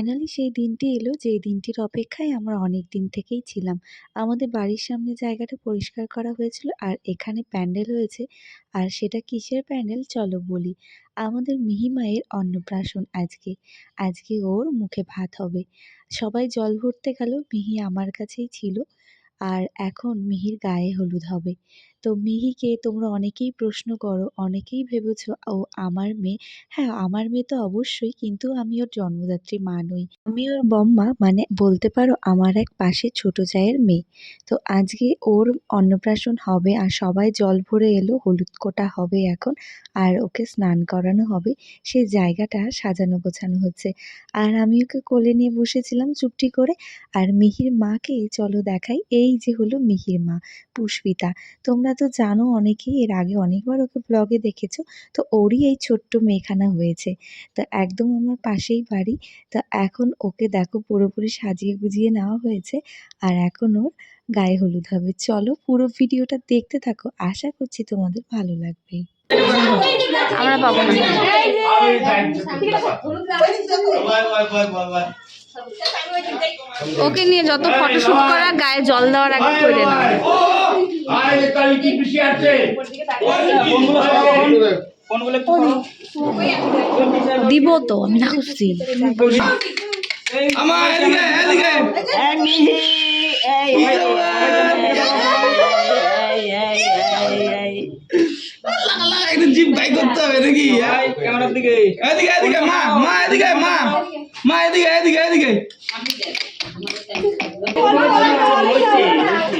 Finally সেই দিনটি এলো, যেই দিনটির অপেক্ষায় আমরা অনেক দিন থেকেই ছিলাম। আমাদের বাড়ির সামনে জায়গাটা পরিষ্কার করা হয়েছিল আর এখানে প্যান্ডেল হয়েছে। আর সেটা কিসের প্যান্ডেল চলো বলি। আমাদের মিহি মায়ের অন্নপ্রাশন আজকে। আজকে ওর মুখে ভাত হবে। সবাই জল ভরতে গেল, মিহি আমার কাছেই ছিল। আর এখন মিহির গায়ে হলুদ হবে। তো মিহিকে তোমরা অনেকেই প্রশ্ন করো, অনেকেই ভেবেছ ও আমার মেয়ে। হ্যাঁ, আমার মেয়ে তো অবশ্যই কিন্তু আমি ওর জন্মদাত্রী মা নই। আমি ওর বম্মা মানে বলতে পারো আমার এক পাশে ছোট জায়ের মেয়ে। তো আজকে ওর অন্নপ্রাশন হবে আর সবাই জল ভরে এলো, হলুদ কোটা হবে এখন আর ওকে স্নান করানো হবে। সেই জায়গাটা সাজানো গোছানো হচ্ছে। আর আমি ওকে কোলে নিয়ে বসেছিলাম চুপটি করে। আর মিহির মাকে চলো দেখাই। এই যে হলো মিহির মা পুষ্পিতা। তোমরা তো জানো অনেকেই এর আগে অনেকবার ওকে ব্লগে দেখেছ। তো ওরই এই ছোট্ট মেয়েখানা হয়েছে। তো একদম আমার পাশেই বাড়ি। তো এখন ওকে দেখো পুরোপুরি সাজিয়ে গুজিয়ে নেওয়া হয়েছে। আর এখন ওর গায়ে হলুদ হবে। চলো পুরো ভিডিওটা দেখতে থাকো। আশা করছি তোমাদের ভালো লাগবে। আমরা পাবো না ওকে নিয়ে যত ফটোশুট করা গায়ে জল দেওয়ার আগে করে না দিব তো আমি না করছি আমার এদিকে এদিকে। জিপ বাই করতে হবে নাকি? ক্যামেরার দিকে। এদিকে এদিকে মা মা এদিকে মা। মা এদিকে এদিকে এদিকে।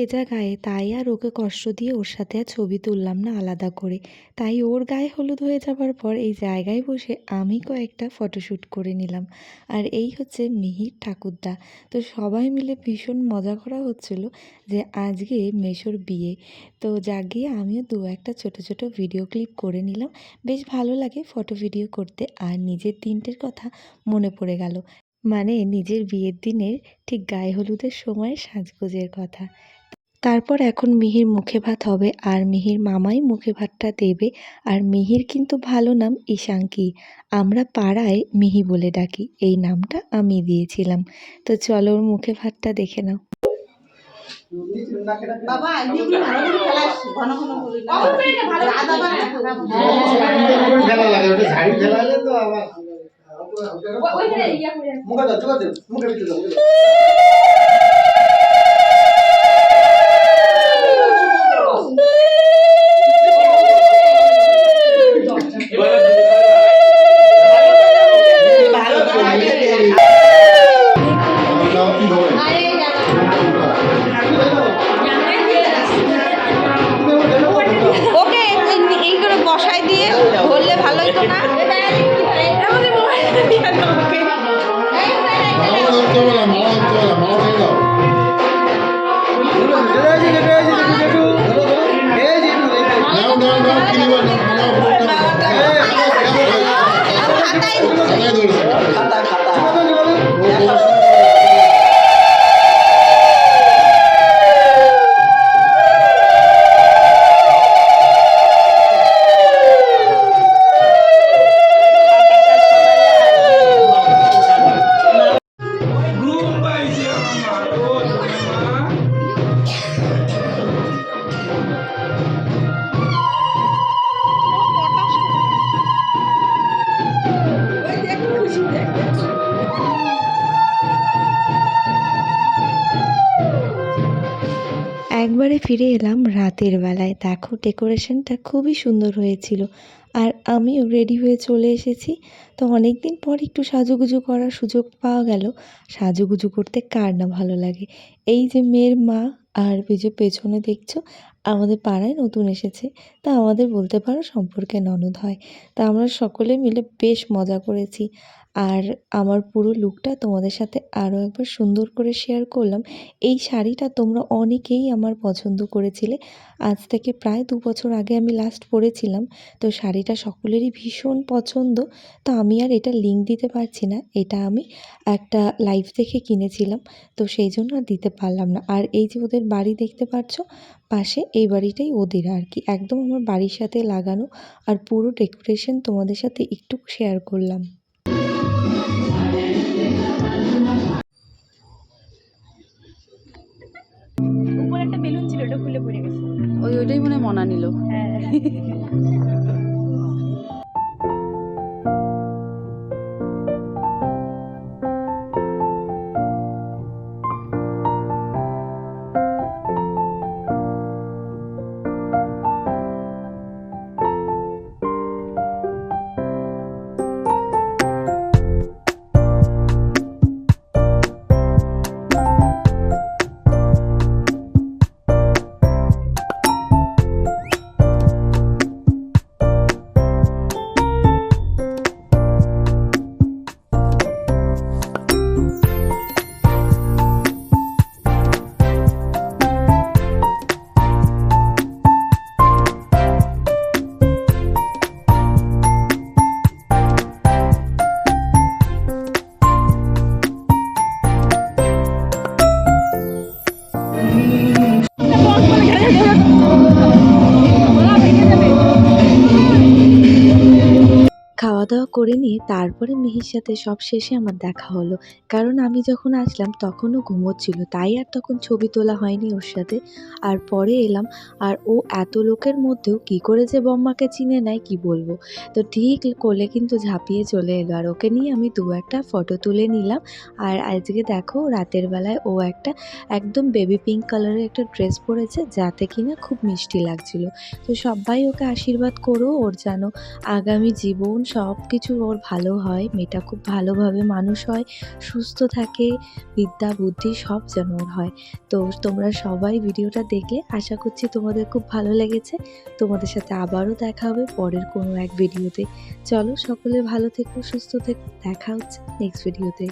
ভেজা গায়ে তাই আর ওকে কষ্ট দিয়ে ওর সাথে আর ছবি তুললাম না আলাদা করে। তাই ওর গায়ে হলুদ হয়ে যাবার পর এই জায়গায় বসে আমি কয়েকটা ফটোশ্যুট করে নিলাম। আর এই হচ্ছে মিহির ঠাকুরদা। তো সবাই মিলে ভীষণ মজা করা হচ্ছিল যে আজকে মেশোর বিয়ে। তো জাগিয়ে আমিও দু একটা ছোট ছোট ভিডিও ক্লিপ করে নিলাম। বেশ ভালো লাগে ফটো ভিডিও করতে। আর নিজের দিনটির কথা মনে পড়ে গেল। মানে নিজের বিয়ের দিনের ঠিক গায়ে হলুদের সময় সাজগোজের কথা। তারপর এখন মিহির মুখে ভাত হবে আর মিহির মামাই মুখে ভাতটা দেবে আর মিহির কিন্তু ভালো নাম ঈশাঙ্কি। আমরা পাড়ায় মিহি বলে ডাকি এই নামটা আমি দিয়েছিলাম। তো চলো ওর মুখে ভাতটা দেখে নাও। বাবা ভালো Oh. Thank you. ফিরে এলাম রাতের বেলায়। দেখো, ডেকোরেশনটা খুবই সুন্দর হয়েছিল। আর আমিও রেডি হয়ে চলে এসেছি। তো অনেক দিন পর একটু সাজুগুজু করার সুযোগ পাওয়া গেল। সাজুগুজু করতে কার না ভালো লাগে? এই যে মেয়ের মা আর এই যে পেছনে দেখছ আমাদের পাড়ায় নতুন এসেছে। তা আমাদের বলতে পারো সম্পর্কে ননদ হয়। তা আমরা সকলে মিলে বেশ মজা করেছি। আর আমার পুরো লুকটা তোমাদের সাথে আরও একবার সুন্দর করে শেয়ার করলাম। এই শাড়িটা তোমরা অনেকেই আমার পছন্দ করেছিলে। আজ থেকে প্রায় দু বছর আগে আমি লাস্ট পরেছিলাম। তো শাড়িটা সকলেরই ভীষণ পছন্দ। তো আমি আর এটা লিঙ্ক দিতে পারছি না। এটা আমি একটা লাইভ দেখে কিনেছিলাম। তো সেই জন্য আর দিতে পারলাম না। আর এই যে ওদের বাড়ি দেখতে পাচ্ছ পাশে এই বাড়িটাই ওদের আর কি। একদম আমার বাড়ির সাথে লাগানো আর পুরো ডেকোরেশন তোমাদের সাথে একটু শেয়ার করলাম। উপরে বেলুন ছিল ওটা খুলে পড়ে গেছে। ওই ওইটাই মনে হয় মনা নিল। হ্যাঁ। かわ দাওয়া করে নিয়ে তারপরে মিহির সাথে সব শেষে আমার দেখা হলো। কারণ আমি যখন আসলাম তখনও ঘুমোচ্ছিল তাই আর তখন ছবি তোলা হয়নি ওর সাথে। আর পরে এলাম, আর ও এত লোকের মধ্যেও কি করে যে বম্মাকে চিনে নেয়, কি বলব? তো ঠিক কোলে কিন্তু ঝাঁপিয়ে চলে এলো। আর ওকে নিয়ে আমি দু একটা ফটো তুলে নিলাম। আর আজকে দেখো রাতের বেলায় ও একটা একদম বেবি পিঙ্ক কালারের একটা ড্রেস পরেছে, যাতে কিনা খুব মিষ্টি লাগছিল। তো সবাই ওকে আশীর্বাদ করো, ওর যেন আগামী জীবন সব কিছু ওর ভালো হয়, মেয়েটা খুব ভালোভাবে মানুষ হয়, সুস্থ থাকে, বিদ্যা, বুদ্ধি সব যেন ওর হয়। তো তোমরা সবাই ভিডিওটা দেখলে, আশা করছি তোমাদের খুব ভালো লেগেছে। তোমাদের সাথে আবারও দেখা হবে পরের কোনো এক ভিডিওতে। চলো সকলে ভালো থেকো, সুস্থ থেকো, দেখা হচ্ছে নেক্সট ভিডিওতে